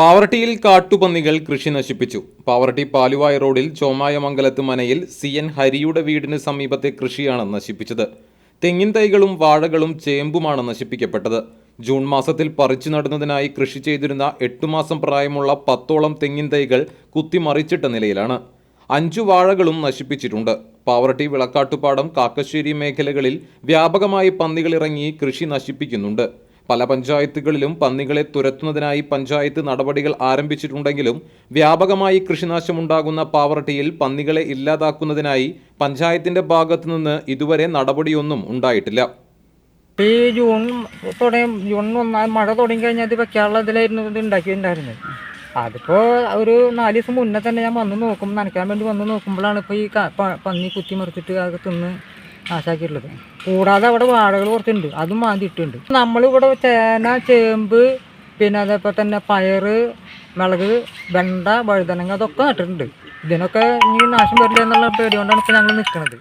പാവറട്ടിയിൽ കാട്ടുപന്നികൾ കൃഷി നശിപ്പിച്ചു. പാവർട്ടി പാലുവായ റോഡിൽ ചോമായമംഗലത്ത് മനയിൽ സി എൻ ഹരിയുടെ വീടിന് സമീപത്തെ കൃഷിയാണ് നശിപ്പിച്ചത്. തെങ്ങിൻ തൈകളും വാഴകളും ചേമ്പുമാണ് നശിപ്പിക്കപ്പെട്ടത്. ജൂൺ മാസത്തിൽ പറിച്ചു നടുന്നതിനായി കൃഷി ചെയ്തിരുന്ന എട്ടു മാസം പ്രായമുള്ള പത്തോളം തെങ്ങിൻ തൈകൾ കുത്തിമറിച്ചിട്ട നിലയിലാണ്. അഞ്ചു വാഴകളും നശിപ്പിച്ചിട്ടുണ്ട്. പാവറട്ടി വിളക്കാട്ടുപാടം കാക്കശ്ശേരി മേഖലകളിൽ വ്യാപകമായി പന്നികളിറങ്ങി കൃഷി നശിപ്പിക്കുന്നുണ്ട്. പല പഞ്ചായത്തുകളിലും പന്നികളെ തുരത്തുന്നതിനായി പഞ്ചായത്ത് നടപടികൾ ആരംഭിച്ചിട്ടുണ്ടെങ്കിലും വ്യാപകമായി കൃഷിനാശമുണ്ടാകുന്ന പാവർട്ടിയിൽ പന്നികളെ ഇല്ലാതാക്കുന്നതിനായി പഞ്ചായത്തിന്റെ ഭാഗത്തുനിന്ന് ഇതുവരെ നടപടിയൊന്നും ഉണ്ടായിട്ടില്ല. ഈ ജൂൺ തുടങ്ങി ജൂൺ ഒന്നാം മഴ തുടങ്ങി കഴിഞ്ഞാൽ ഇത് വെക്കാനുള്ള ഇതിലായിരുന്നു ഇത് ഉണ്ടാക്കിയിട്ടുണ്ടായിരുന്നത്. അതിപ്പോൾ ഒരു നാല് ദിവസം മുന്നേ തന്നെ ഞാൻ വന്ന് നോക്കും നനയ്ക്കാൻ വേണ്ടി വന്ന് നോക്കുമ്പോഴാണ് ഇപ്പോൾ ഈ പന്നി കുത്തി മറിച്ചിട്ട് അത് തിന്ന് നാശാക്കിയിട്ടുള്ളത് കൂടാതെ അവിടെ വാഴകൾ കുറച്ചുണ്ട്. അതും മാന്തിയിട്ടുണ്ട് നമ്മളിവിടെ ചേന ചേമ്പ് പിന്നെ അതേപോലെ തന്നെ പയറ് മിളക് വെണ്ട വഴുതനങ്ങ അതൊക്കെ നട്ടിട്ടുണ്ട്. ഇതിനൊക്കെ ഇനി നാശം വരില്ല എന്നുള്ള പേടി കൊണ്ടാണ് ഇപ്പോൾ ഞങ്ങൾ നിൽക്കുന്നത്